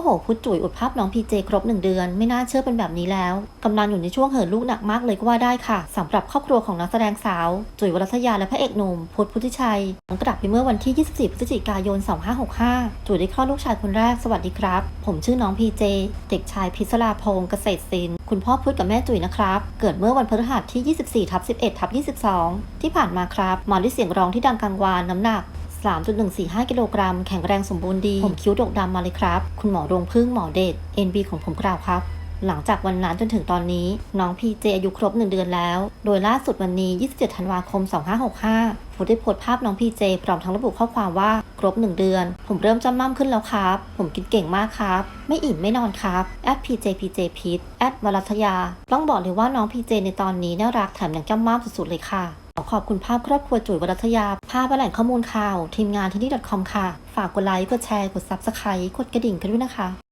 โหพุทจุ๋ยอุดภาพน้องพีเจครบหนึ่งเดือน ไม่น่าเชื่อเป็นแบบนี้แล้วกำลังอยู่ในช่วงเหินลูกหนักมากเลยก็ว่าได้ค่ะสำหรับครอบครัวของนักแสดงสาว จุ๋ยวรัตยาและพระเอกหนุ่มพุทธพุทธิชัยหลังกลับไปเมื่อวันที่ 24 พฤศจิกายน 2565 จุ๋ยได้คลอดลูกชายคนแรกสวัสดีครับ ผมชื่อน้องพีเจเด็กชายพิศราพงศ์เกษตรศิลป์คุณพ่อพุทธกับแม่จุ๋ยนะครับเกิดเมื่อวันพฤหัสที่ 24ทับ11ทับ22 ที่ผ่านมาครับมาด้วยเสียงร้องที่ดังกังวานน้ำหนัก 3.145 กิโลกรัม แข็งแรงสมบูรณ์ดี ผมคิ้วดกดำมาเลยครับ คุณหมอโรงพึ่งหมอเดช NB ของผมกล่าวครับ หลังจากวันนั้นจนถึงตอนนี้ น้องพีเจอายุครบ 1 เดือนแล้ว โดยล่าสุดวันนี้ 27 ธันวาคม 2565ผมได้โพสต์ภาพน้องพีเจพร้อมทั้งระบุข้อความว่าครบ 1 เดือน ผมเริ่มจำม่ำขึ้นแล้วครับ ผมกินเก่งมากครับ ไม่อิ่มไม่นอนครับแอดพีเจพีเจพิษแอดวรัตยา ต้องบอกเลยว่าน้องพีเจในตอนนี้น่ารักแถมยังจำม่ำสุดๆเลยค่ะ ขอขอบคุณภาพครอบครัวจุ๋ยวรัตยา ภาพและแหล่งข้อมูลข่าว ทีมงานที่นี่ .com ค่ะ ฝากกดไลค์ กดแชร์ กด Subscribe กดกระดิ่งกันด้วยนะคะ